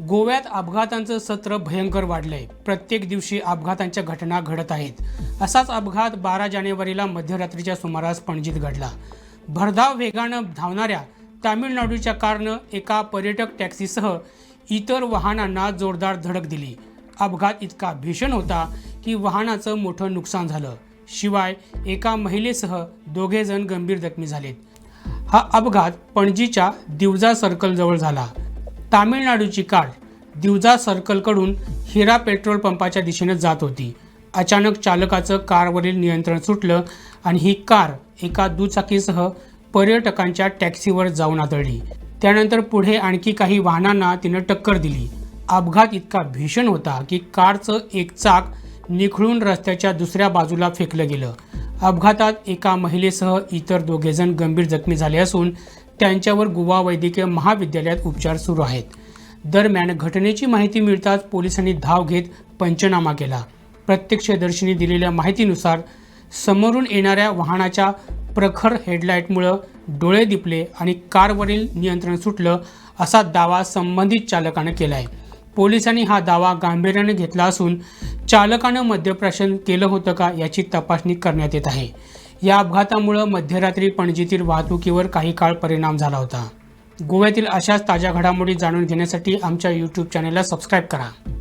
गोव्यात अपघातांचं सत्र भयंकर वाढलंय. प्रत्येक दिवशी अपघातांच्या घटना घडत आहेत. असाच अपघात बारा जानेवारीला मध्यरात्रीच्या सुमारास पणजीत घडला. भरधाव वेगानं धावणाऱ्या तामिळनाडूच्या कारनं एका पर्यटक टॅक्सीसह इतर वाहनांना जोरदार धडक दिली. अपघात इतका भीषण होता की वाहनाचं मोठं नुकसान झालं. शिवाय एका महिलेसह दोघे जण गंभीर जखमी झालेत. हा अपघात पणजीच्या दिवजा सर्कलजवळ झाला. तामिळनाडूची कार दिवजा सर्कलकडून हिरा पेट्रोल पंपाच्या दिशेनं जात होती. अचानक चालकाचं कारवरील नियंत्रण सुटलं आणि ही कार एका दुचाकीसह पर्यटकांच्या टॅक्सीवर जाऊन आदळली. त्यानंतर पुढे आणखी काही वाहनांना तिनं टक्कर दिली. अपघात इतका भीषण होता की कारचं एक चाक निखळून रस्त्याच्या दुसऱ्या बाजूला फेकलं गेलं. अपघातात एका महिलेसह इतर दोघेजण गंभीर जखमी झाले असून त्यांच्यावर गोवा वैद्यकीय महाविद्यालयात उपचार सुरू आहेत. दरम्यान घटनेची माहिती मिळताच पोलिसांनी धाव घेत पंचनामा केला. प्रत्यक्षदर्शींनी दिलेल्या माहितीनुसार समोरून येणाऱ्या वाहनाच्या प्रखर हेडलाईटमुळं डोळे दिपले आणि कारवरील नियंत्रण सुटलं असा दावा संबंधित चालकानं केला आहे पोलिसांनी हा दावा गांभीर्याने घेतला असून चालकानं मद्यप्राशन केलं होतं का याची तपासणी करण्यात येत आहे. या अपघातामुळं मध्यरात्री पणजीतील वाहतुकीवर काही काळ परिणाम झाला होता. गोव्यातील अशाच ताज्या घडामोडी जाणून घेण्यासाठी आमच्या यूट्यूब चॅनलला सबस्क्राईब करा.